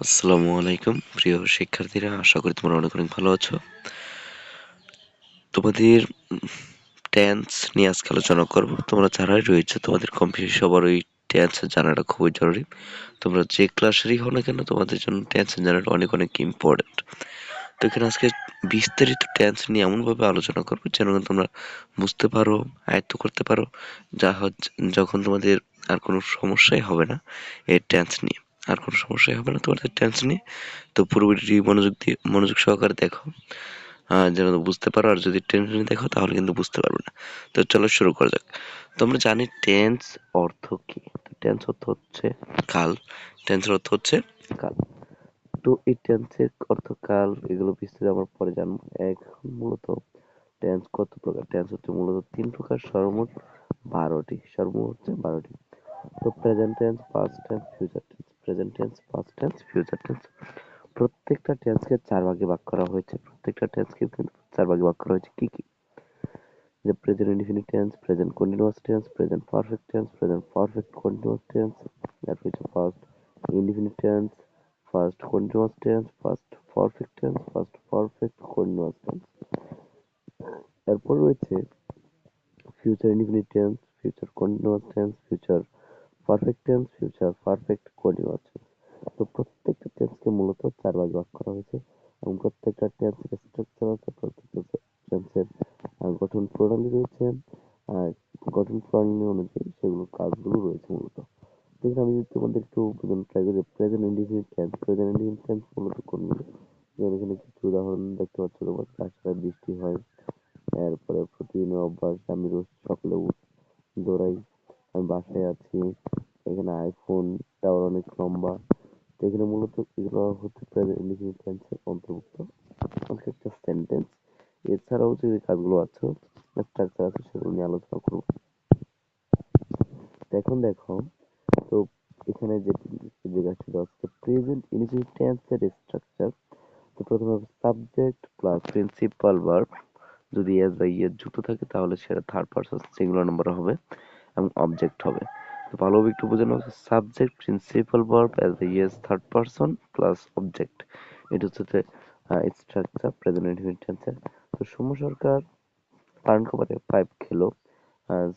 আসসালামু আলাইকুম, প্রিয় শিক্ষার্থীরা, আশা করি তোমরা অনেক অনেক ভালো আছো। তোমাদের টেন্স নিয়ে আজকে আলোচনা করব। তোমরা যারাই রয়েছে, তোমাদের কম্পিউটার সবার ওই টেন্স জানাটা খুবই জরুরি। তোমরা যে ক্লাসেরই হও না কেন, তোমাদের জন্য টেন্স জানাটা অনেক অনেক ইম্পর্টেন্ট তো এখানে আজকে বিস্তারিত টেন্স নিয়ে এমনভাবে আলোচনা করব যেন তোমরা বুঝতে পারো, আয়ত্ত করতে পারো, যা যখন তোমাদের আর কোনো সমস্যাই হবে না এই টেন্স নিয়ে। আর কোনো সমস্যাই হবে না। তোমাদের টেন্স নেই। তো পুরোপুরি মনোযোগ দিয়ে, মনোযোগ সহকারে দেখো। যেন বুঝতে পারো, আর যদি টেন্স দেখো, তাহলে কিন্তু বুঝতে পারবে না। তো চলো শুরু করা যাক। তো আমরা জানি টেন্স অর্থ কি? টেন্স অর্থ হচ্ছে কাল। টেন্সের অর্থ হচ্ছে কাল। তো এই টেন্সের অর্থ কাল, এগুলো বিস্তারিত আমরা পরে জানব। এখন মূলত টেন্স কত প্রকার? টেন্স হচ্ছে মূলত তিন প্রকার, সর্বমোট বারোটি। সর্বমোট হচ্ছে বারোটি। তো present tense past tense future tense present tense past tense future tense প্রত্যেকটা টেন্সকে চার ভাগে ভাগ করা হয়েছে। প্রত্যেকটা টেন্সকে চার ভাগে ভাগ করা হয়েছে। কি কি? যে present indefinite tense present continuous tense present perfect tense present perfect continuous tense তারপর হচ্ছে past indefinite tense past continuous tense past perfect tense past perfect continuous tense এরপর রয়েছে future indefinite tense future continuous tense future perfect tense future perfect continuous তো প্রত্যেকটা টেন্সকে মূলত চার ভাগে ভাগ করা হয়েছে এবং প্রত্যেকটা টেন্সের স্ট্রাকচার আছে, প্রত্যেকটা টেন্সের গঠন প্রণালী রয়েছে, আর গঠন প্রণালী অনুযায়ী সেগুলো কাজগুলো রয়েছে মূলত। দেখুন, আমি যদি তোমাদের একটু ট্রাই করি present indefinite tense present indefinite tense মূলত কোনগুলো যেমন এখানে কিছু উদাহরণ দেখতে পাচ্ছ তোমার তাছাড়া বৃষ্টি হয়, এরপরে প্রতিদিনের অভ্যাস, আমি রোজ সকালে দৌড়াই আমি বাসায় আছি, এখানে আইফোন টাওয়ার অনেক লম্বা। তো এখানে মূলত এগুলো হচ্ছে প্রেজেন্ট ইন্ডিফিনিট টেন্সের অন্তর্ভুক্ত। একটা সেন্টেন্স এছাড়াও যে কাজগুলো আছে স্ট্রাকচার আছে, সেগুলো নিয়ে আলোচনা করব। এখন দেখো, তো এখানে যে কাজটি হচ্ছে প্রেজেন্ট ইনডিফিনিট টেন্সের স্ট্রাকচার তো প্রথমে সাবজেক্ট প্লাস প্রিন্সিপাল ভার্ব যদি এস বা ইয়ের যুক্ত থাকে, তাহলে সেটা থার্ড পারসন সিঙ্গুলার নাম্বার হবে। এবং অবজেক্ট হবে। তো ভালোভাবে একটু বোঝানো হচ্ছে subject principal verb as the yes third person plus object এটা হচ্ছে স্ট্রাকচার প্রেজেন্ট টেন্সের তো সৌম্য সরকার কারেন্ট কভারে পাইপ খেলো।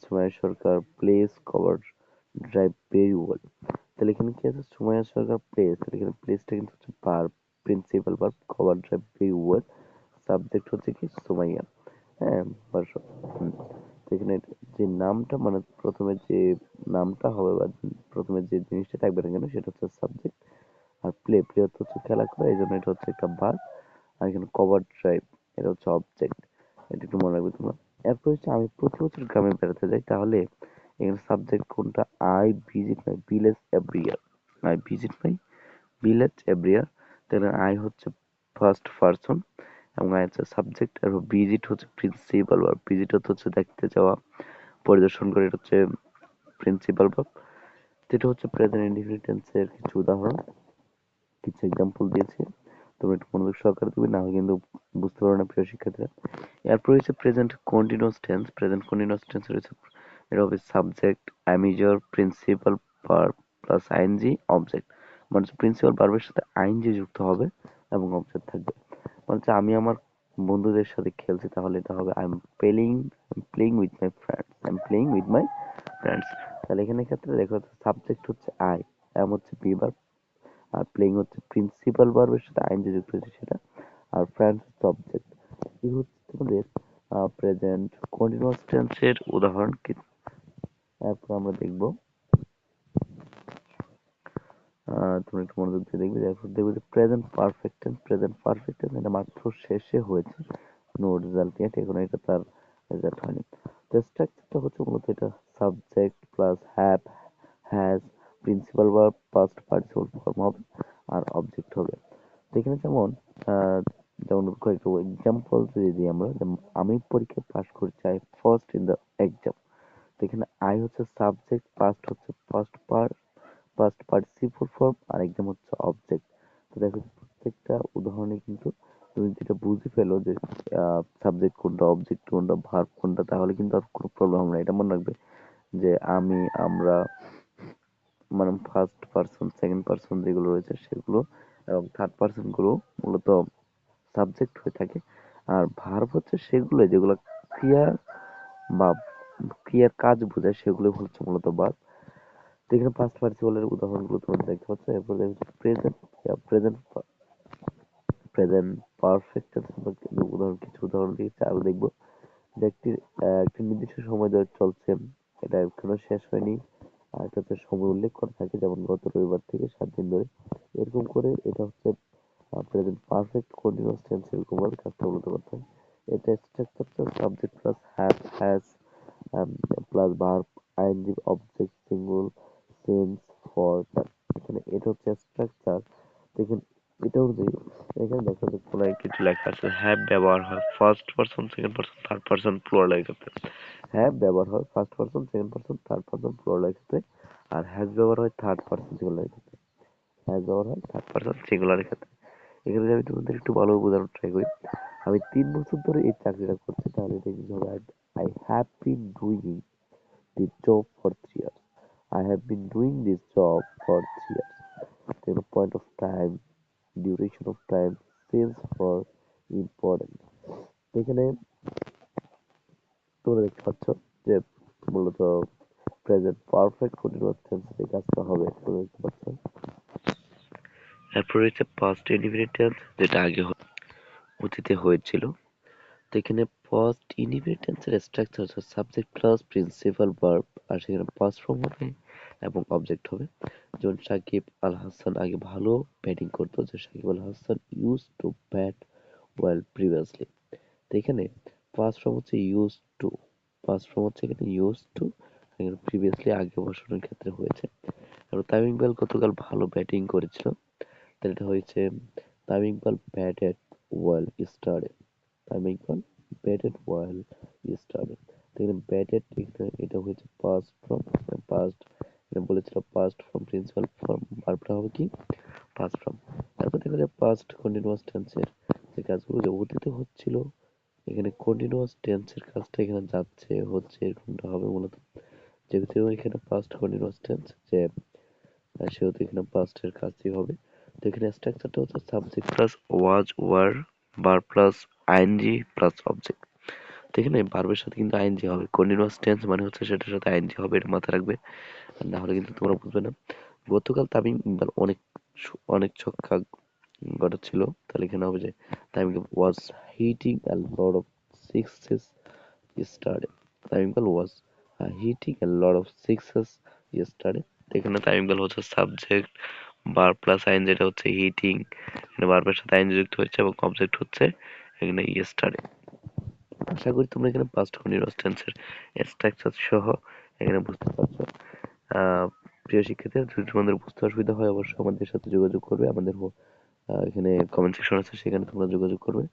Sumaiya Sarkar plays cover drive very well তাহলে এখানে কি আছে? সুমাইয়া সরকার প্লেস তাহলে এখানে প্লেসটা কিন্তু হচ্ছে পার principal verb cover drive very well subject হচ্ছে কি? সুমাইয়া। হ্যাঁ এখানে যে নামটা মানে প্রথমে যে নামটা হবে বা প্রথমে যে জিনিসটা থাকবে না কেন, সেটা হচ্ছে সাবজেক্ট আর প্লে প্লে হচ্ছে খেলা করা, এই জন্য এটা হচ্ছে একটা ভার্ব আর এখানে কভার ড্রাইভ এটা হচ্ছে অবজেক্ট এটা একটু মনে রাখবে তোমরা। এরপর হচ্ছে আমি প্রতি বছর গ্রামে বেড়াতে যাই, তাহলে এখানে সাবজেক্ট কোনটা? I visit my village every year I visit my village every year তাহলে আই হচ্ছে ফার্স্ট পারসন এবং আই হচ্ছে সাবজেক্ট আর ভিজিট হচ্ছে প্রিন্সিপাল ভার্ব ভিজিট হচ্ছে দেখতে যাওয়া, পরিদর্শন করে এটা হচ্ছে প্রিন্সিপাল ভার্ব যেটা হচ্ছে প্রেজেন্ট ইনডিফিনিট টেন্সের কিছু উদাহরণ, কিছু এক্সাম্পল দিয়েছি, তোমরা একটু মনোযোগ সহকারে দিবে না কিন্তু বুঝতে পারো না প্রিয় শিক্ষার্থীরা। এরপর রয়েছে present continuous tense present continuous tense রয়েছে এটা হবে subject am is are principal verb plus ING object মানে প্রিন্সিপাল ভার্বের সাথে আইএনজি যুক্ত হবে এবং অবজেক্ট থাকবে। মানে আমি আমার বন্ধুদের সাথে খেলছি, তাহলে এটা হবে I am playing playing with my friends I am playing with my friends তাহলে এখানে ক্ষেত্রে দেখো সাবজেক্ট হচ্ছে আই এম হচ্ছে বি ভার্ব আর প্লেইং হচ্ছে প্রিন্সিপাল ভার্বের সাথে আইনজি যুক্ত হয়েছে সেটা, আর হচ্ছে অবজেক্ট এই হচ্ছে তোমাদের প্রেজেন্ট কন্টিনিউয়াস টেন্সের উদাহরণ কি? এরপর আমরা দেখব তুমি একটু মনোযোগ দিয়ে দেখবে দেখবে যে present perfect tense present perfect tense এটা মাত্র শেষে হয়েছে। নো রেজাল্ট ইয়েট এখন এটা তার রেজাল্ট হয়নি। তো স্ট্রাকচারটা হচ্ছে মূলত এটা subject plus have has principal verb past participle form হবে আর অবজেক্ট হবে। তো এখানে যেমন যেমন কয়েকটা এক্সাম্পল যদি দিই আমরা আমি পরীক্ষায় পাস করছি I first in the exam এখানে আই হচ্ছে সাবজেক্ট পাস্ট হচ্ছে first part first participle form আর এক্সাম হচ্ছে অবজেক্ট তো দেখো প্রত্যেকটা উদাহরণে কিন্তু তুমি যেটা বুঝে ফেলো যে সাবজেক্ট কোনটা অবজেক্ট কোনটা ভার্ব কোনটা, তাহলে কিন্তু আর কোনো প্রবলেম হবে না। এটা মনে রাখবে যে আমি, আমরা মানে ফার্স্ট পারসন সেকেন্ড পারসন যেগুলো রয়েছে সেগুলো এবং থার্ড পার্সনগুলো মূলত সাবজেক্ট হয়ে থাকে। আর ভার্ব হচ্ছে সেগুলো যেগুলো ক্রিয়ার বা ক্রিয়ার কাজ বোঝায় সেগুলো হচ্ছে মূলত ভার্ব তো এখানে পাস্ট পার্টিসিপলের উদাহরণগুলো তোমরা দেখতে পাচ্ছ। এরপরে প্রেজেন্ট প্রেজেন্ট প্রেজেন্ট পারফেক্ট উদাহরণ, কিছু উদাহরণ দিয়েছে আরও দেখব। যে একটি একটি নির্দিষ্ট সময় ধরে চলছে, এটা এখনও শেষ হয়নি। আর এটাতে সময় উল্লেখ করা থাকে, যেমন গত রবিবার থেকে সাত দিন ধরে। এরকম করে এটা হচ্ছে প্রেজেন্ট পারফেক্ট কন্টিনিউয়াস টেন্স এরকম ভাবে কাজটা বলতে হয় এটা স্ট্রাকচারটা subject plus have has plus verb ING object single since for এখানে এটা হচ্ছে স্ট্রাকচার দেখেন এটা অনুযায়ী এখানে দেখা যাচ্ছে কোনো কিছু লেখা আছে হ্যাভ ব্যবহার হয় first person second person third person plural ক্ষেত্রে। হ্যাভ ব্যবহার হয় first person second person third person plural ক্ষেত্রে আর হ্যাজ ব্যবহার হয় থার্ড পারসন সিঙ্গুলার ক্ষেত্রে। হ্যাজ ব্যবহার হয় থার্ড পারসন সিঙ্গুলার ক্ষেত্রে। এখানে যদি আমি তোমাদের একটু ভালো বোঝানোর ট্রাই করি আমি তিন বছর ধরে এই চাকরিটা করছি তাহলে এটা ইংলিশ হবে I have been doing the job for three years I have been doing this job for three years then point of time, duration of time sense for important. এখানে তোমরা দেখতে পাচ্ছ যে মূলত প্রেজেন্ট পারফেক্ট কন্টিনিউয়াস টেন্সে এই কাজটা হবে। তোমরা দেখতে পাচ্ছ। এরপর হচ্ছে পাস্ট ইনডিফিনিট টেন্স যেটা আগে অতীতে হয়েছিল। তো এখানে পাস্ট ইনডিফিনিট টেন্সের স্ট্রাকচার হচ্ছে সাবজেক্ট প্লাস প্রিন্সিপাল ভার্ব আর সেখানে পাস্ট ফর্ম হবে এবং অবজেক্ট হবে। যেমন সাকিব আল হাসান আগে ভালো ব্যাটিং করতো যে Sakib Al Hasan use to bat well previously তো এখানে পাস্ট ফর্ম হচ্ছে ইউজ টু পাস্ট ফর্ম হচ্ছে এখানে ইউজ টু এখানে প্রিভিয়াসলি আগে বসানোর ক্ষেত্রে হয়েছে। আর তামিম ইকবাল গতকাল ভালো ব্যাটিং করেছিল। তাহলে এটা হয়েছে তামিম ইকবাল ব্যাটেড ওয়েল স্টার্টে তামিম ইকবাল ব্যাটেড ওয়েল স্টার্টে এখানে ব্যাটেড এটা হয়েছে পাস্ট ফর্ম পাস্ট এখানে বলেছিল পাস্ট ফর্ম প্রিন্সিপাল ফর্ম ভার্বটা হবে কি পাস্ট ফর্ম তারপর দেখা যায় পাস্ট কন্টিনিউয়াস টেন্সের যে কাজগুলো যে অতীতে হচ্ছিল, এখানে কন্টিনিউয়াস টেন্সের কাজটা এখানে যাচ্ছে, হচ্ছে, এরকমটা হবে মূলত। যেহেতু এখানে পাস্ট কন্টিনিউয়াস টেন্স যে সেহেতু এখানে past এর কাজই হবে। তো এখানে স্ট্রাকচারটা হচ্ছে subject plus was were bar plus I N G plus object তো এখানে ভার্বের সাথে কিন্তু আইএনজি হবে। কন্টিনিউয়াস টেন্স মানে হচ্ছে সেটার সাথে আইএনজি হবে, এটা মাথায় রাখবে। না হলে কিন্তু তোমরা বুঝবে না। গতকাল তামিম ইকবাল অনেক অনেক ছক্কা ঘটাচ্ছিল তাহলে এখানে হবে যে Tamim was hitting a lot of sixes yesterday Tamim Iqbal was hitting a lot of sixes yesterday এখানে তামিম ইকবাল হচ্ছে সাবজেক্ট বার প্লাস আইন যেটা হচ্ছে হিটিং বারবার সাথে আইন যুক্ত হচ্ছে এবং অবজেক্ট হচ্ছে এখানে yesterday আশা করি তোমরা এখানে পাস্ট কন্টিনিউয়াস টেন্সের স্ট্রাকচার সহ এখানে বুঝতে পারছ। প্রিয় শিক্ষার্থীরা, যদি তোমাদের বুঝতে অসুবিধা হয়, অবশ্যই আমাদের সাথে যোগাযোগ করবে। আমাদের এখানে কমেন্ট সেকশন আছে, সেখানে তোমরা যোগাযোগ করবে।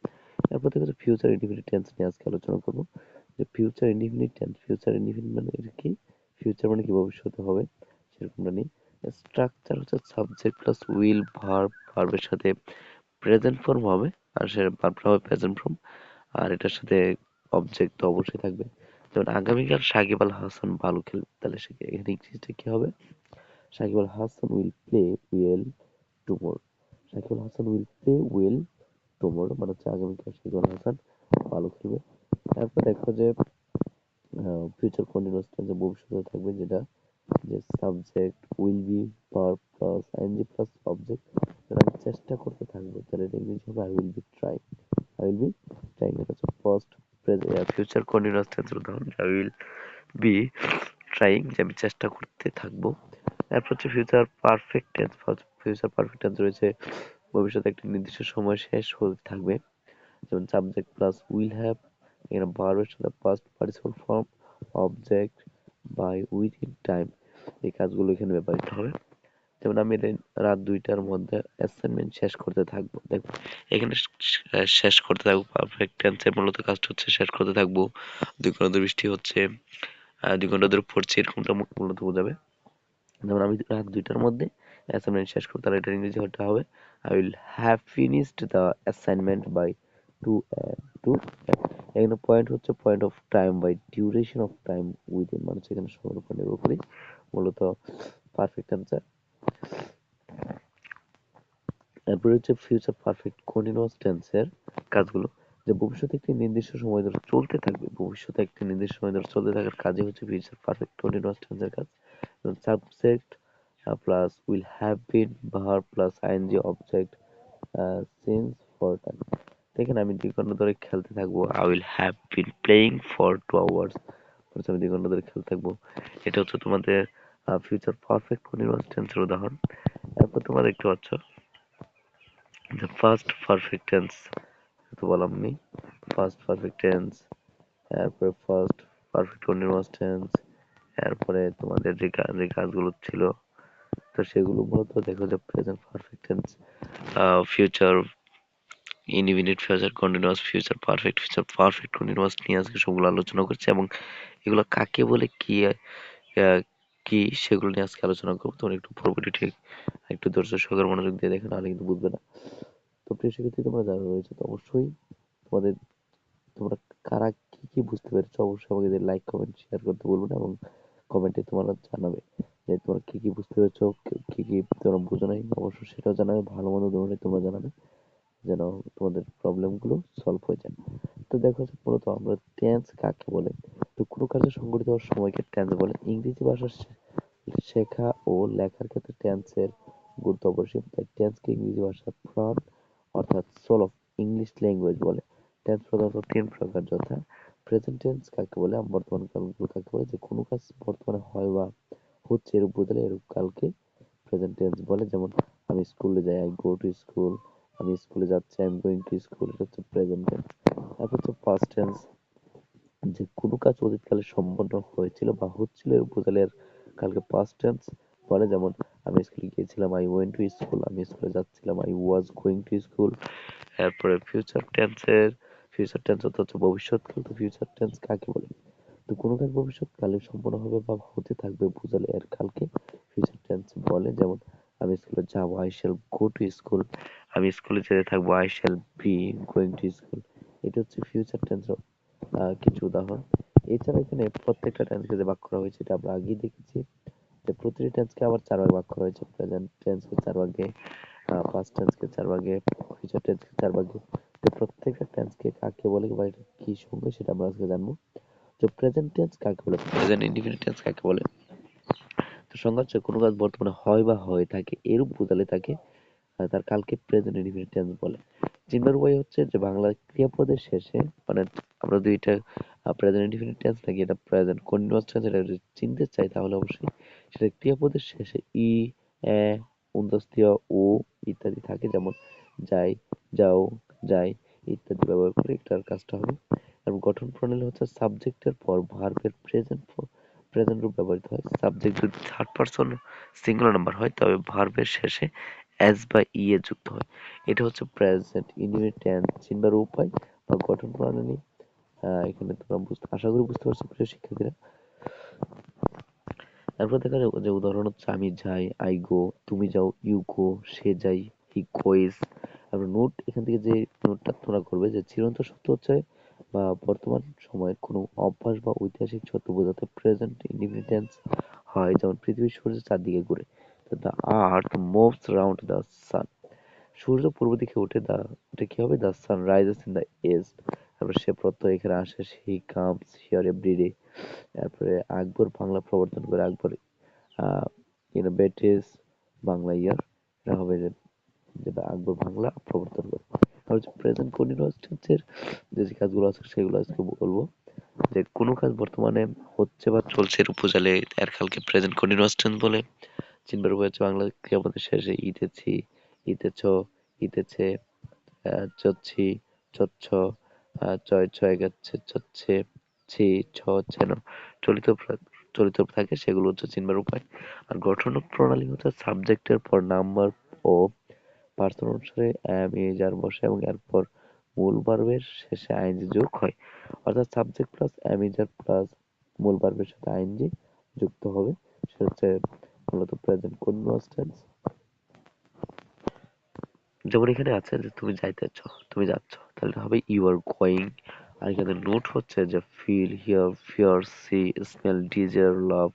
এরপর থেকে ফিউচার ইনডিফিনিট টেন্স নিয়ে আজকে আলোচনা করব। যে future indefinite tense future indefinite মানে এটা কি? ফিউচার মানে কি ভবিষ্যতে হবে? সেরকমটা নেই। স্ট্রাকচার হচ্ছে সাবজেক্ট প্লাস উইল ভার্ব ভার্বের সাথে প্রেজেন্ট ফর্ম হবে। আর সে ভার্বটা হবে প্রেজেন্ট ফর্ম আর এটার সাথে অবজেক্ট তো অবশ্যই থাকবে। যেমন আগামীকাল সাকিব আল হাসান ভালো খেলবে, তাহলে সে এখানে ইংরেজিতে কি হবে? Sakib Al Hasan will play well tomorrow Sakib Al Hasan will play well tomorrow মানে হচ্ছে আগামীকাল সাকিব আল হাসান ভালো খেলবে। তারপর দেখো যে ফিউচার কন্টিনিউয়াস টেন্সে ভবিষ্যতে থাকবে যেটা যে subject will be verb plus ING plus object আমি চেষ্টা করতে থাকব, তাহলে এটা ইংলিশ হবে I will be try I will be trying এটা হচ্ছে ফার্স্ট ফিউচার কন্টিনিউয়াস টেন্সের উদাহরণ আই উইল বি ট্রাইং যে আমি চেষ্টা করতে থাকব। তারপর হচ্ছে future perfect tense future perfect tense রয়েছে, ভবিষ্যতে একটি নির্দিষ্ট সময় শেষ হতে থাকবে। যেমন সাবজেক্ট প্লাস উইল হ্যাভ এখানে ভার্বের সাথে past participle form object by within time এই কাজগুলো এখানে ব্যবহৃত হবে। যেমন আমি এটা রাত দুইটার মধ্যে অ্যাসাইনমেন্ট শেষ করতে থাকব। দেখো, এখানে শেষ করতে থাকব পারফেক্ট টেন্সের মূলত কাজটা হচ্ছে শেষ করতে থাকব। দুই ঘণ্টা ধরে বৃষ্টি হচ্ছে দুই ঘণ্টা ধরে পড়ছে, এরকমটা মূলত বোঝাবে যেমন আমি রাত দুইটার মধ্যে অ্যাসাইনমেন্ট শেষ করতে, তাহলে এটা ইংরেজি হতে হবে। I will have finished the assignment by two two এখানে পয়েন্ট হচ্ছে point of time by duration of time within মানে এখানে সময়ের উপর নির্ভর করে। মূলত পারফেক্ট অ্যান্সার তারপরে হচ্ছে ফিউচার পারফেক্ট কন্টিনিউয়াস টেন্সের কাজগুলো। যে ভবিষ্যতে একটি নির্দিষ্ট সময় ধরে চলতে থাকবে, ভবিষ্যতে একটি নির্দিষ্ট সময় ধরে চলতে থাকার কাজই হচ্ছে ফিউচার পারফেক্ট কন্টিনিউয়াস টেন্সের কাজ। Subject plus will have been verb plus ING object since for time দেখেন আমি দুই ঘণ্টা ধরে খেলতে থাকব I will have been playing for two hours আমি দুই ঘণ্টা ধরে খেলতে থাকব। এটা হচ্ছে তোমাদের ফিউচার পারফেক্ট কন্টিনিউয়াস টেন্সের উদাহরণ। এরপর তোমরা দেখতে পাচ্ছ the first perfect tense তো বললাম নি ফার্স্ট পারফেক্ট টেন্স এরপরে ফার্স্ট পারফেক্ট কন্টিনিউয়াস টেন্স এরপরে তোমাদের যে যে কাজগুলো ছিল, তো সেগুলো মূলত দেখো যে present perfect tense future indefinite future continuous future perfect future perfect continuous নিয়ে আজকে সবগুলো আলোচনা করছি এবং এগুলো কাকে বলে, কি কি সেগুলো নিয়ে আজকে আলোচনা করব। তোমরা একটু পরবর্তী ঠিক একটু ধৈর্য সহকারে মনোযোগ দিয়ে দেখো, নাহলে কিন্তু বুঝবে না। তো প্রিয় শিক্ষার্থী, তোমরা যারা রয়েছে, তো অবশ্যই তোমাদের তোমরা কারা কি কি বুঝতে পেরেছ, অবশ্যই আমাকে লাইক কমেন্ট শেয়ার করতে বলব না এবং কমেন্টে তোমরা জানাবে যে তোমরা কি কি বুঝতে পেরেছ, কি কি তোমরা বুঝো নাই, অবশ্যই সেটাও জানাবে, ভালো মন্দ তোমরা জানাবে। যেন তোমাদের প্রবলেমগুলো সলভ হয়ে যায়। তো দেখো মূলত আমরা টেন্স কাকে বলে? তো কোনো কাজে সংগঠিত হওয়ার সময়কে টেন্স বলে? ইংরেজি ভাষা শেখা ও লেখার ক্ষেত্রে টেন্সের গুরুত্ব অপরিসীম তাই টেন্সকে ইংরেজি ভাষার প্রাণ অর্থাৎ সোল অফ ইংলিশ ল্যাঙ্গুয়েজ বলে। টেন্স প্রধানত তিন প্রকার যথা। প্রেজেন্ট টেন্স কাকে বলে? বর্তমান কালগুলো কাকে বলে? যে কোনো কাজ বর্তমানে হয় বা হচ্ছে এরূপ বোঝালে এরূপ কালকে প্রেজেন্ট টেন্স বলে। যেমন আমি স্কুলে যাই আই গো টু স্কুল আমি স্কুলে যাচ্ছি I am going to school এটা হচ্ছে প্রেজেন্ট টেন্স তারপর হচ্ছে পাস্ট টেন্স যে কোনো কাজ অতীতকালে সম্পন্ন হয়েছিল বা হচ্ছিল বোঝালে কালকে পাস্ট টেন্স বলে যেমন আমি স্কুলে গিয়েছিলাম আই ওয়েন্ট টু স্কুল আমি স্কুলে যাচ্ছিলাম I was going to school এরপরে ফিউচার টেন্সের ফিউচার টেন্স হচ্ছে ভবিষ্যৎকাল তো ফিউচার টেন্স কাকে বলে? তো কোনো কাজ ভবিষ্যৎকালে সম্পূর্ণ হবে বা হতে থাকবে বোঝালে এর কালকে ফিউচার টেন্স বলে, যেমন আমি স্কুলে যাব I shall go to school আমি স্কুলে যেতে থাকব I shall be going to school এটা হচ্ছে ফিউচার টেন্সের কিছু উদাহরণ। এছাড়া এখানে প্রত্যেকটা টেন্সকে যে ভাগ করা হয়েছে, এটা আমরা আগেই দেখেছি। যে প্রতিটি টেন্সকে আবার চার ভাগে ভাগ করা হয়েছে। প্রেজেন্ট টেন্সকে চার ভাগে পাস্ট টেন্সকে চার ভাগে ফিউচার টেন্সকে চার ভাগে তো প্রত্যেকটা টেন্সকে কাকে বলে বা এটা কি সঙ্গে, সেটা আমরা আজকে জানব। তো প্রেজেন্ট টেন্স কাকে বলে? প্রেজেন্ট ইনডিফিনিট টেন্স কাকে বলে? তো সংজ্ঞা হচ্ছে কোনো কাজ বর্তমানে হয় বা হয়ে থাকে এরূপ বোঝালে তাকে তার কালকে প্রেজেন্ট ইনডিফিনিট টেন্স বলে। চিনবার উপায় হচ্ছে যে বাংলা ক্রিয়াপদের শেষে মানে আমরা দুইটা প্রেজেন্ট ইনডিফিনিট টেন্স নাকি এটা প্রেজেন্ট কন্টিনিউয়াস টেন্স এটা যদি চিনতে চাই তাহলে অবশ্যই সেটা ক্রিয়াপদের শেষে ই, এ উন্দস্তীয় ও ইত্যাদি থাকে। যেমন যাই, যাও, যাই ইত্যাদি ব্যবহার করে এটার কাজটা হবে। এবং গঠন প্রণালী হচ্ছে সাবজেক্টের পর ভার্বের প্রেজেন্ট প্রেজেন্ট রূপ ব্যবহৃত হয়। সাবজেক্ট যদি থার্ড পারসন সিঙ্গুলার নাম্বার হয়, তবে ভার্বের শেষে এস বা ই এ যুক্ত হয়। এটা হচ্ছে প্রেজেন্ট ইনডিফিনিট টেন্স চিনবার উপায় বা গঠন প্রণালী। এখানে তোমরা বুঝতে, আশা করি বুঝতে পারছ প্রিয় শিক্ষার্থীরা। তারপর দেখা যায় যে উদাহরণ হচ্ছে, আমি যাই আই গো তুমি যাও ইউ গো সে যাই হি গোইজ তারপর নোট এখান থেকে যে নোটটা তোমরা করবে, যে চিরন্তন সত্য হচ্ছে বা বর্তমান সময়ের কোনো অভ্যাস বা ঐতিহাসিক সত্য বোঝাতে প্রেজেন্ট ইন্ডিপেন্ডেন্স হয়, যেমন পৃথিবীর সূর্য চারদিকে ঘুরে। The earth moves round the sun সূর্য পূর্ব দিকে উঠে দা এটা কি হবে? The sun rises in the east তারপর সে প্রত্যয় এখানে আসে he comes here every day তারপরে আকবর বাংলা প্রবর্তন করে, Akbar in British Bangla year এটা হবে যে যেটা আকবর বাংলা প্রবর্তন করে। আর হচ্ছে প্রেজেন্ট কন্টিনিউয়াস টেন্সের যে যে কাজগুলো আছে সেগুলো আজকে বলব। যে কোনো কাজ বর্তমানে হচ্ছে বা চলছে এর উপজালে এর কালকে প্রেজেন্ট কন্টিনিউয়াস টেন্স বলে। চিনবার হচ্ছে বাংলা ক্রিয়াপদের শেষে ইতেছি ইতেছ ইতেছে চচ্ছি চচ্ছ চয় ছয় গেছে চচ্ছে ছি, ছ ছেন চলিত চলিত থাকে সেগুলো হচ্ছে চিনবার উপায়। আর গঠন প্রণালী হচ্ছে সাবজেক্টের পর নাম্বার ও পার্সন অনুসারে এ যার বসে এবং এরপর মূল ভার্বের শেষে আইনজি যোগ হয়। অর্থাৎ সাবজেক্ট প্লাস অ্যামিজার প্লাস মূল ভার্বের সাথে আইনজি যুক্ত হবে। সেটা হচ্ছে মূলত প্রেজেন্ট কন্টিনিউয়াস টেন্স যেমন এখানে আছে যে তুমি যাইতেছ তুমি যাচ্ছ, তাহলে হবে ইউ আর গোয়িং আর এখানে নোট হচ্ছে যে feel hear fear see smell desire love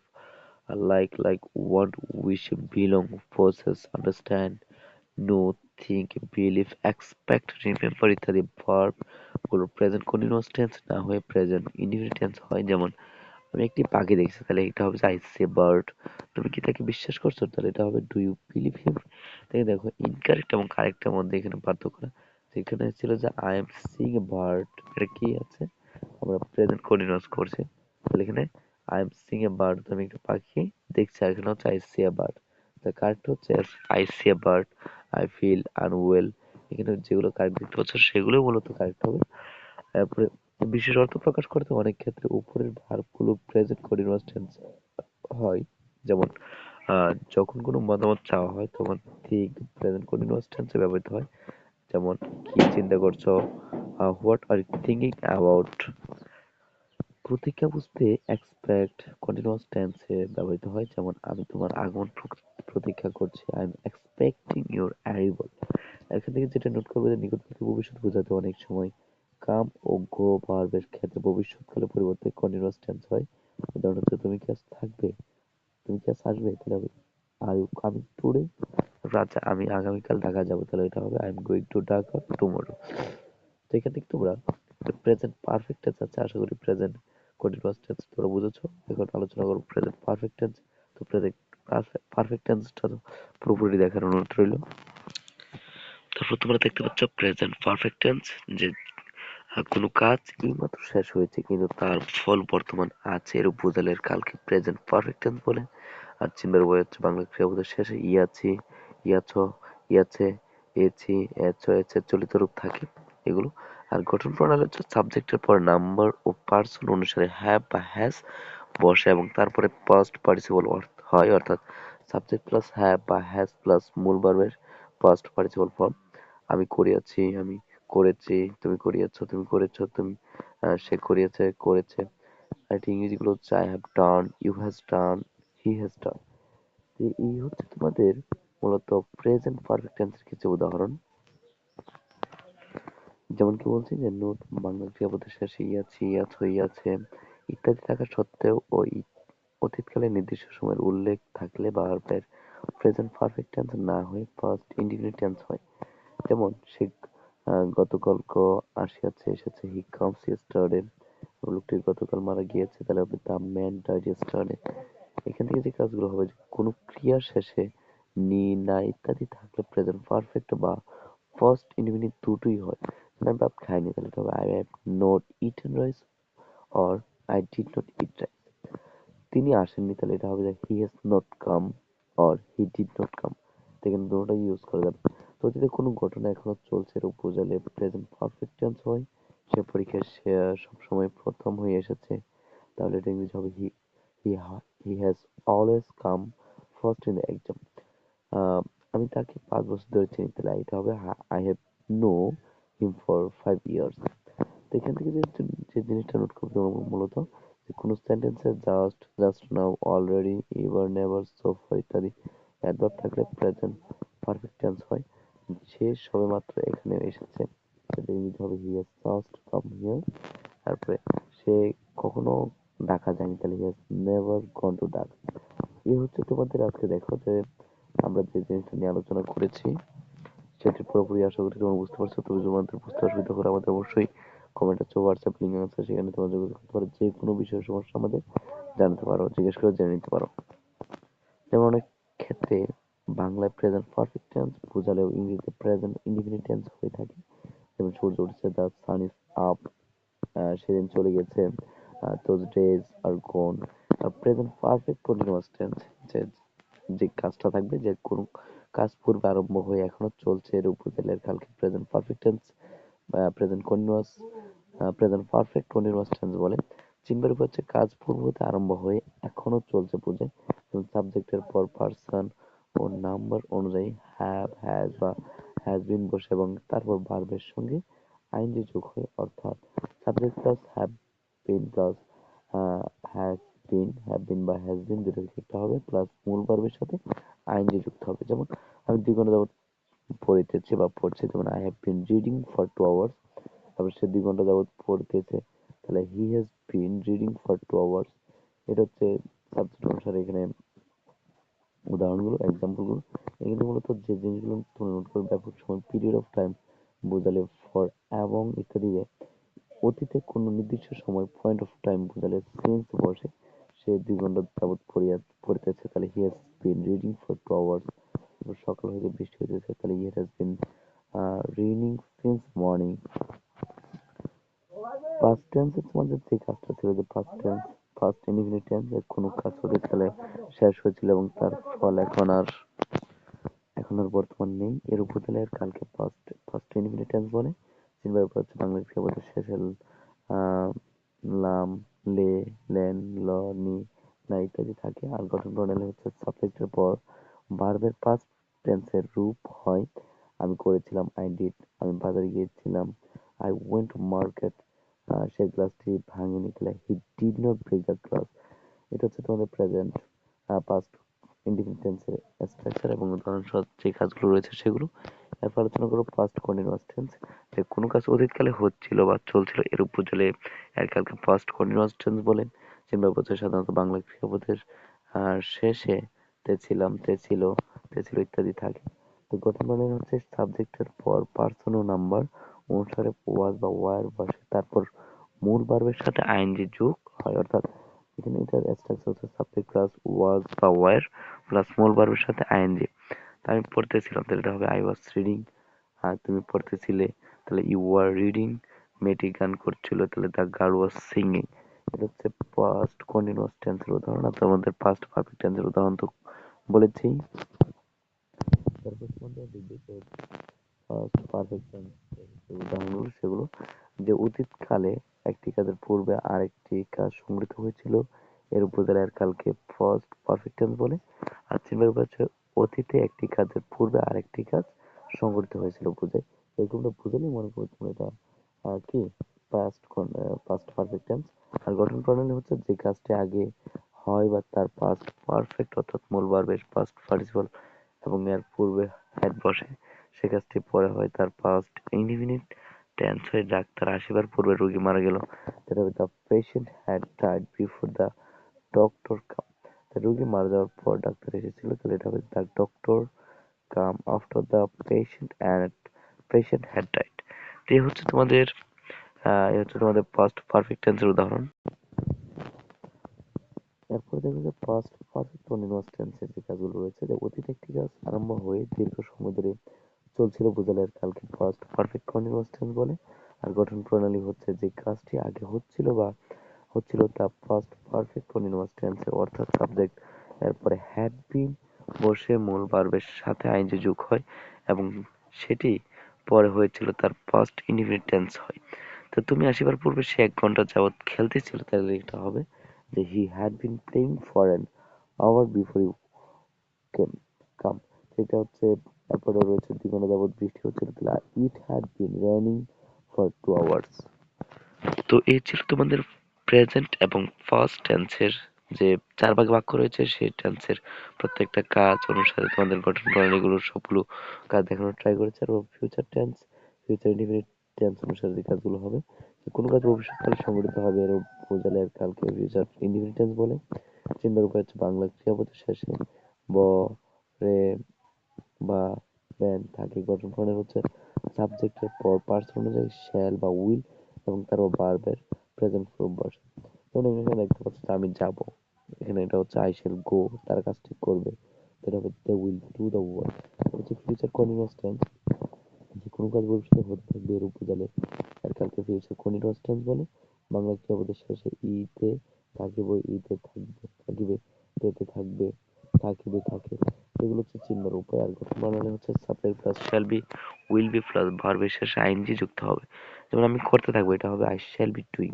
like like want wish belong process understand know think believe expect remember ইত্যাদি ভার্বগুলো প্রেজেন্ট কন্টিনিউয়াস টেন্স না হয়ে প্রেজেন্ট ইনডিফিনিট টেন্স হয়। যেমন, আমি একটি পাখি দেখছি, তাহলে এটা হবে আই সি বার্ড তুমি কি তাকে বিশ্বাস করছ? তাহলে এটা হবে ডু ইউ বিলিভ হিম দেখে দেখো ইনকারেক্ট এবং কারেক্টের মধ্যে এখানে পার্থক্য সেখানে ছিল যে I am seeing a bird এটা কি আছে? আমরা প্রেজেন্ট কন্টিনিউয়াস করছি। তাহলে এখানে I am seeing a bird তুমি একটা পাখি দেখছি, আর এখানে হচ্ছে আই সি এ বার্ড তো কারেক্ট হচ্ছে I see a bird I feel unwell এখানে যেগুলো কারেক্ট দেখতে পাচ্ছ সেগুলো মূলত কারেক্ট হবে। তারপরে বিশেষ অর্থ প্রকাশ করতে অনেক ক্ষেত্রে উপরের ভার্বগুলো প্রেজেন্ট কন্টিনিউয়াস টেন্স হয়। যেমন যখন কোনো মতামত চাওয়া হয়, তখন ঠিক প্রেজেন্ট কন্টিনিউয়াস টেন্সে ব্যবহৃত হয়। যেমন, কি চিন্তা করছ? What are you thinking about প্রতীক্ষা বুঝতে এক্সপেক্ট কন্টিনিউয়াস টেন্সে ব্যবহৃত হয়। যেমন, আমি তোমার আগমন প্রতীক্ষা করছি। I am expecting your arrival এখান থেকে যেটা নোট করবে যে নিকটবর্তী ভবিষ্যৎ বোঝাতে অনেক সময় কাম ও গো ভার্বের ক্ষেত্রে ভবিষ্যৎকালে পরিবর্তে কন্টিনিউয়াস টেন্স হয়। উদাহরণ হচ্ছে তুমি কি আজ থাকবে? তুমি কি আজ আসবে? তাহলে হবে আর ইউ কামিং টুডে আচ্ছা আমি আগামীকাল ঢাকা যাব, তাহলে এটা হবে I am going to Dhaka tomorrow তো এখান থেকে তোমরা প্রেজেন্ট পারফেক্ট টেন্স আছে, আশা করি প্রেজেন্ট কন্টিনিউয়াস টেন্স তোমরা বুঝেছ। এখন আলোচনা করব প্রেজেন্ট পারফেক্ট টেন্স তো প্রেজেন্ট পারফেক্ট তো পুরোপুরি দেখার অনুরোধ রইল। তারপর তোমরা দেখতে পাচ্ছ প্রেজেন্ট পারফেক্ট টেন্স যে কোনো কাজ এইমাত্র শেষ হয়েছে কিন্তু তার ফল বর্তমান আছে এর বোঝালের কালকে প্রেজেন্ট পারফেক্ট টেন্স বলে। আর চিনবার বই হচ্ছে বাংলা ক্রিয়াপদের শেষে ইয়াছি ইয়াছ ইয়াছে এছি এছ এছে চলিত রূপ থাকে এগুলো। আর গঠন প্রণালী হচ্ছে সাবজেক্টের পর নাম্বার ও পার্সন অনুসারে হ্যাভ বা হ্যাজ বসে এবং তারপরে পাস্ট পার্টিসিপল হয়, অর্থাৎ সাবজেক্ট প্লাস হ্যাভ বা হ্যাজ প্লাস মূল ভার্বের পাস্ট পার্টিসিপল ফর্ম আমি করিয়াছি, আমি করেছি, তুমি করিয়াছো, তুমি করেছ, তুমি সে করিয়েছে, করেছে। আর একটা ইংরেজি গুলো হচ্ছে I have done you has done he has done এই হচ্ছে তোমাদের মূলত প্রেজেন্ট পারফেক্ট টেন্সের কিছু উদাহরণ। যেমন কি বলছি যে নোট বাংলা ক্রিয়াপদের শেষে ইয়াছি, ইয়াছ ইয়াছে ইত্যাদি থাকা সত্ত্বেও ওই অতীতকালে নির্দিষ্ট সময়ের উল্লেখ থাকলে ভার্বের প্রেজেন্ট পারফেক্ট টেন্স না হয়ে ফার্স্ট ইনডিফিনিট টেন্স হয়। যেমন সে গতকালকে আসিয়াছে, এসেছে হি কামস ইয়েস্টারডে লোকটি গতকাল মারা গিয়েছে, তাহলে হবে দ্য ম্যান ডাইড ইয়েস্টারডে এখান থেকে যে কাজগুলো হবে কোনো ক্রিয়ার শেষে নি না ইত্যাদি থাকলে প্রেজেন্ট পারফেক্ট বা ফার্স্ট ইনডিফিনিট দুটোই হয়। আমি ভাত খাইনি, তাহলে হবে I have not eaten rice or I did not eat rice তিনি আসেননি, তাহলে এটা হবে যে he has not come or he did not come এখানে দুটোটা ইউজ করা যাবে। তো যদি কোনো ঘটনা এখনও চলছে এর বোঝালে প্রেজেন্ট পারফেক্ট টেন্স হয়, সে পরীক্ষায় সে সবসময় প্রথম হয়ে এসেছে, তাহলে এটা ইংরেজি হবে he he he has always come first in the exam আমি তাকে পাঁচ বছর ধরে চিনি, তাহলে এটা হবে I have know him for five years তো এখান থেকে যে জিনিসটা নোট করতে মূলত কোনো সেন্টেন্সে just just now already ever never so far ইত্যাদি অ্যাডভার্ব থাকলে প্রেজেন্ট পারফেক্ট টেন্স হয়। সে সবেমাত্র এখানে এসেছে। ইংরেজি হবে he has just come here তারপরে সে কখনো ডাকা যায়নি, তাহলে he has never gone to Dhaka এই হচ্ছে তোমাদের আজকে দেখো যে আমরা যে জিনিসটা নিয়ে আলোচনা করেছি সেটি পুরোপুরি আশা করি তোমরা বুঝতে পারছ। তুমি তোমাদের বুঝতে অসুবিধা করে, আমাদের অবশ্যই কমেন্ট আছে হোয়াটসঅ্যাপ লিঙ্ক আছে, সেখানে তোমরা যোগাযোগ করতে পারো যে কোনো বিষয়ের সমস্যা আমাদের জানতে পারো, জিজ্ঞেস করে জেনে নিতে পারো। যেমন অনেক ক্ষেত্রে বাংলায় প্রেজেন্ট পারফেক্ট টেন্স বোঝালেও ইংরেজিতে প্রেজেন্ট ইনডিফিনিট টেন্স হয়ে থাকে। যেমন সূর্য উঠছে দ্য সান ইজ আপ সেদিন চলে গেছে those days are gone present perfect continuous tense যে যে কাজটা থাকবে, যে কোনো কাজ পূর্বে আরম্ভ হয়ে এখনও চলছে এর উপজেলার কালকে present perfect tense present continuous present perfect continuous tense বলে উপর হচ্ছে কাজ পূর্ব হতে আরম্ভ হয়ে এখনও চলছে বুঝে যেমন সাবজেক্টের পর পার্সন ও নাম্বার অনুযায়ী হ্যাভ হ্যাজ বা হ্যাজ বিন বসে এবং তারপর ভার্বের সঙ্গে আইনজি যোগ হয়ে অর্থাৎ subject plus have been plus has been have been বা হ্যাজ বিন দুটো একটা হবে প্লাস মূল ভার্বের সাথে আইনজি যুক্ত হবে। যেমন আমি দুই ঘণ্টা যাবত পড়িতেছি বা পড়ছি, যেমন I have been reading for two hours তারপর সে দুই ঘণ্টা যাবত পড়তেছে। তাহলে he has been reading for two hours এটা হচ্ছে সাবজেক্ট অনুসারে এখানে উদাহরণগুলো এক্সাম্পলগুলো এগুলো মূলত যে জিনিসগুলো তুমি নোট করে ব্যাপক সময় পিরিয়ড অফ টাইম বোঝালে ফর এবং ইত্যাদি। অতীতে কোনো নির্দিষ্ট সময় পয়েন্ট অফ টাইম বোঝালে সেন্স বসে সে দুই ঘণ্টা যাবত পড়িয়া, পড়িতেছে। তাহলে he has been reading for two hours সকাল হইতে বৃষ্টি হইতেছে। তাহলে he has been reading since morning first টেন্সে তোমাদের যে কাজটা ছিল যে first tense first indefinite tense এর কোনো কাজ অতীতকালে শেষ হয়েছিল এবং তার ফল এখন আর এখন আর বর্তমান নেই। এর উপতলে এর কালকে ফার্স্ট ফার্স্ট ইনডিফিনিট টেন্স বলে। পর হচ্ছে বাংলা ক্রিয়াপদের শেষে আহ, লাম লে লেন ল নি না ইত্যাদি থাকে। আর গঠন প্রণালী হচ্ছে সাবজেক্টের পর। ভার্বের পাস্ট টেন্সের রূপ হয়। আমি করেছিলাম আই ডিড আমি বাজারে গিয়েছিলাম আই ওয়েন্ট টু মার্কেট সে গ্লাসটি ভাঙেনি তাহলে he did not break the glass এটা হচ্ছে তোমাদের প্রেজেন্ট পাস্ট ইন্ডিপেন্ডেন্ট টেন্সের স্ট্রাকচার এবং উদাহরণসহ যে কাজগুলো রয়েছে সেগুলো। এরপর আলোচনা করব পাস্ট কন্টিনিউয়াস টেন্স যে কোনো কাজ অতীতকালে হচ্ছিল বা চলছিল এর উপজেলে এর কালকে পাস্ট কন্টিনিউয়াস টেন্স বলেন কিংবা বলছে সাধারণত বাংলা ক্রিয়াপদের আহ, শেষে তে ছিলাম তে ছিল তে ছিল ইত্যাদি থাকে। তো গঠন মানে হচ্ছে সাবজেক্টের পর পার্সন ও নাম্বার অনুসারে ওয়াজ বা ওয়ার বসে। তারপর মূল ভার্বের সাথে আইএনজি যোগ হয়, অর্থাৎ এখানে এটার স্ট্রাকচার হচ্ছে সাবজেক্ট প্লাস ওয়াজ বা ওয়ার প্লাস মূল ভার্বের সাথে আইএনজি। আমি পড়তেছিলাম, তাহলে এটা হবে আই ওয়াজ রিডিং আর তুমি পড়তেছিলে, তাহলে ইউ আর রিডিং মেয়েটি গান করছিল, তাহলে দ্য গার্ল ওয়াজ সিঙ্গিং এটা হচ্ছে পাস্ট কন্টিনিউয়াস টেন্সের উদাহরণ, আর তোমাদের পাস্ট পারফেক্ট টেন্সের উদাহরণ তো বলেছি। তারপর তোমাদের পাস্ট পারফেক্ট টেন্সের উদাহরণগুলো সেগুলো। যে অতীতকালে একটি কাজের পূর্বে আরেকটি কাজ সংগৃহীত হয়েছিল এর উপজেলার কালকে ফার্স্ট পারফেক্ট টেন্স বলে। আর নম্বর হচ্ছে অতীতে একটি কাজের পূর্বে আরেকটি কাজ সংগঠিত হয়েছিল বোঝায় এগুলো বুঝলেই মনে করো তুমি এটা আহ, কি? পাস্ট পাস্ট পারফেক্ট টেন্স আর গঠন প্রণালী হচ্ছে যে কাজটি আগে হয় বা তার পাস্ট পারফেক্ট অর্থাৎ মূল ভার্বের পাস্ট পার্টিসিপল এবং এর পূর্বে হ্যাড বসে। সে কাজটি পরে হয়, তার পাস্ট ইনডিফিনিট টেন্স হয়ে ডাক্তার আসিবার পূর্বে রোগী মারা গেল। The patient had died before the doctor come রোগী মারা যাওয়ার পর ডাক্তার এসেছিল, তাহলে এটা হবে the doctor come after the patient and patient had died এই হচ্ছে তোমাদের এই হচ্ছে তোমাদের পাস্ট পারফেক্ট টেন্সের উদাহরণ। এরপর দেখো যে পাস্ট পারফেক্ট কন্টিনিউয়াস টেন্সের যে কাজগুলো রয়েছে, যে অতীতে একটি কাজ আরম্ভ হয়ে দীর্ঘ সময় ধরে চলছিল বোঝালে এর কালকে পাস্ট পারফেক্ট কন্টিনিউয়াস টেন্স বলে। আর গঠন প্রণালী হচ্ছে যে কাজটি আগে হচ্ছিল বা হচ্ছিল তা পাস্ট পারফেক্ট কন্টিনিউয়াস টেন্সে অর্থাৎ সাবজেক্ট এরপরে হ্যাড বিন বসে মূল ভার্বের সাথে আইনজি যোগ হয় এবং সেটি পরে হয়েছিল তার পাস্ট ইনডিফিনিট টেন্স হয়। তো তুমি আসিবার পূর্বে সে এক ঘণ্টা যাবৎ খেলতেছিল, তাহলে এটা হবে যে he had been playing for an hour before you came come এটা হচ্ছে তারপরে রয়েছে দুই ঘণ্টা যাবৎ বৃষ্টি হচ্ছিল, তাহলে it had been raining for two hours তো এই ছিল তোমাদের প্রেজেন্ট এবং ফার্স্ট টেন্সের যে চার ভাগ বাক্য রয়েছে, সেই টেন্সের প্রত্যেকটা কাজ অনুসারে তোমাদের গঠন প্রণালীগুলো সবগুলো কাজ দেখানোর ট্রাই করেছে, আর future tense future independent tense অনুসারে যে কাজগুলো হবে কোনো কাজ ভবিষ্যৎকালে সংগঠিত হবে এর বোঝালে আর কালকে ফিউচার ইন্ডিপেন্ডেন্ট টেন্স বলে। চিন্তার উপায় হচ্ছে বাংলা ক্রিয়াপদের শেষে ব, রে বা ব্যান থাকে। গঠন প্রণালী হচ্ছে সাবজেক্টের পর পার্সন অনুযায়ী শ্যাল বা উইল এবং তারপর বারবার প্রেজেন্ট ফর্ম বসে যেমন এখানে দেখতে পাচ্ছ আমি যাব। এখানে এটা হচ্ছে আই শ্যাল গো তার কাজটি করবে। এটা হবে they will do the work হচ্ছে ফিউচার কন্টিনিউয়াস টেন্স যে কোনো কাজ ভবিষ্যতে হতে থাকবে এর উপজালে আর কালকে ফিউচার কন্টিনিউয়াস টেন্স বলে। বাংলা ক্রিয়াপদের শেষে ইতে থাকিব, ইতে থাকবে, থাকিবে, তেতে থাকবে, থাকিবে, থাকে। এগুলো হচ্ছে চিহ্নের উপায় আর গঠন প্রণালী হচ্ছে subject plus shall be will be plus ভার্বের শেষে আইনজি যুক্ত হবে। যেমন আমি করতে থাকব, এটা হবে আই শ্যাল বি ডুইং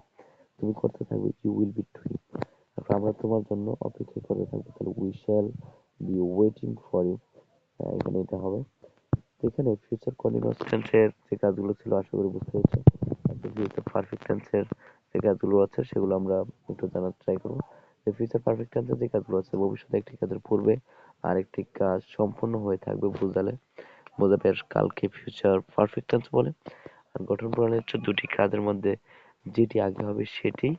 তুমি করতে থাকবে ইউ উইল বি ডুইং তারপর আমরা তোমার জন্য অপেক্ষা করতে থাকব, তাহলে we shall be waiting for you এখানে এটা হবে। এখানে ফিউচার কন্টিনিউয়াস টেন্সের যে কাজগুলো ছিল, আশা করি বুঝতে পেরেছ। ফিউচার পারফেক্ট টেন্সের যে কাজগুলো আছে, সেগুলো আমরা একটু জানার ট্রাই করব। যে ফিউচার পারফেক্ট টেন্সের যে কাজগুলো আছে, ভবিষ্যতে একটি কাজের পূর্বে আরেকটি কাজ সম্পূর্ণ হয়ে থাকবে বোঝালে বোঝাবে কালকে ফিউচার পারফেক্ট টেন্স বলে। আর গঠন প্রণালী হচ্ছে দুটি কাজের মধ্যে যেটি আগে হবে সেটি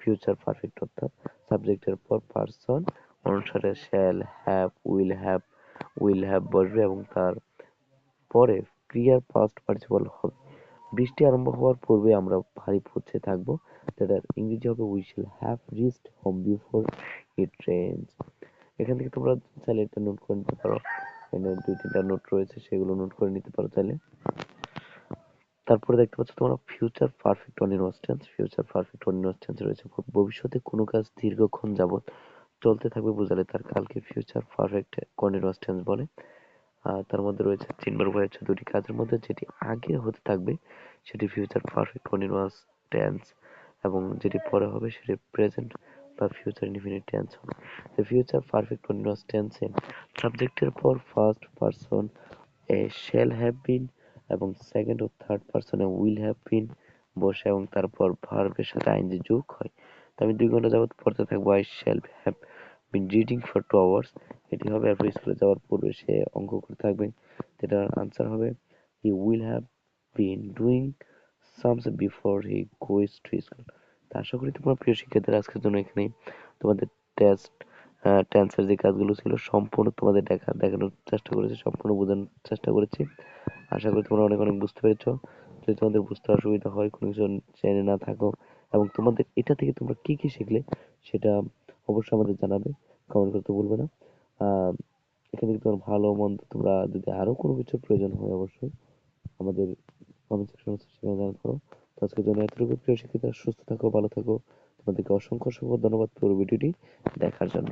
ফিউচার পারফেক্ট অর্থাৎ সাবজেক্টের পর পার্সন অনুসারে shall have will have will have বসবে এবং তার পরে ক্রিয়ার পাস্ট পার্টিসিপল হবে। বৃষ্টি আরম্ভ হওয়ার পূর্বে আমরা ভারী পৌঁছে থাকব। যেটার ইংরেজি হবে we shall have reached home before it rains এখান থেকে তোমরা চাইলে এটা নোট করে নিতে পারো। এখানে দুই তিনটা নোট রয়েছে, সেগুলো নোট করে নিতে পারো চাইলে। তারপরে দেখতে পাচ্ছ তোমরা future perfect continuous tense future perfect continuous tense রয়েছে। ভবিষ্যতে কোনো কাজ দীর্ঘক্ষণ যাবত চলতে থাকবে বোঝালে তার কালকে ফিউচার পারফেক্ট কন্টিনিউয়াস টেন্স বলে। আর তার মধ্যে রয়েছে বার উভয় হচ্ছে দুটি কাজের মধ্যে, যেটি আগে হতে থাকবে সেটি ফিউচার পারফেক্ট কন্টিনিউয়াস টেন্স এবং যেটি পরে হবে সেটি প্রেজেন্ট বা ফিউচার ইনফিনিট টেন্স হবে। তো ফিউচার পারফেক্ট কন্টিনিউয়াস টেন্সে সাবজেক্টের পর ফার্স্ট পারসন এ শ্যাল হ্যাভ বিন এবং সেকেন্ড ও থার্ড পারসনে উইল হ্যাভ বিন বসে এবং তারপর ভার্বের সাথে আইনজি যোগ হয়। তো আমি দুই ঘণ্টা যাবত পড়তে থাকব I shall have been reading for two hours এটি হবে এরপর স্কুলে যাওয়ার পূর্বে সে অঙ্ক করতে থাকবে যেটার আনসার হবে he will have been doing sums before he goes to school তা আশা করি তোমরা প্রিয় শিক্ষার্থীরা আজকের জন্য এখানে তোমাদের টেস্ট টেন্সের যে কাজগুলো ছিল সম্পূর্ণ তোমাদের দেখা, দেখানোর চেষ্টা করেছি, সম্পূর্ণ বোঝানোর চেষ্টা করেছি। আশা করি তোমরা অনেক অনেক বুঝতে পেরেছ। যদি তোমাদের বুঝতে অসুবিধা হয়, কোনো কিছু জেনে না থাকো, এবং তোমাদের এটা থেকে তোমরা কি কি শিখলে সেটা অবশ্যই আমাদের জানাবে। কমেন্ট করতে ভুলবে না। এখানে থেকে তোমার ভালো, মন্দ তোমরা যদি আরও কোনো কিছুর প্রয়োজন হয় অবশ্যই আমাদের কমেন্ট সেকশন সেখানে জানাতে পারো। তো আজকের জন্য এতটুকু। প্রিয় শিক্ষিত, সুস্থ থাকো, ভালো থাকো। তোমাদেরকে অসংখ্য অসংখ্য ধন্যবাদ পুরো ভিডিওটি দেখার জন্য।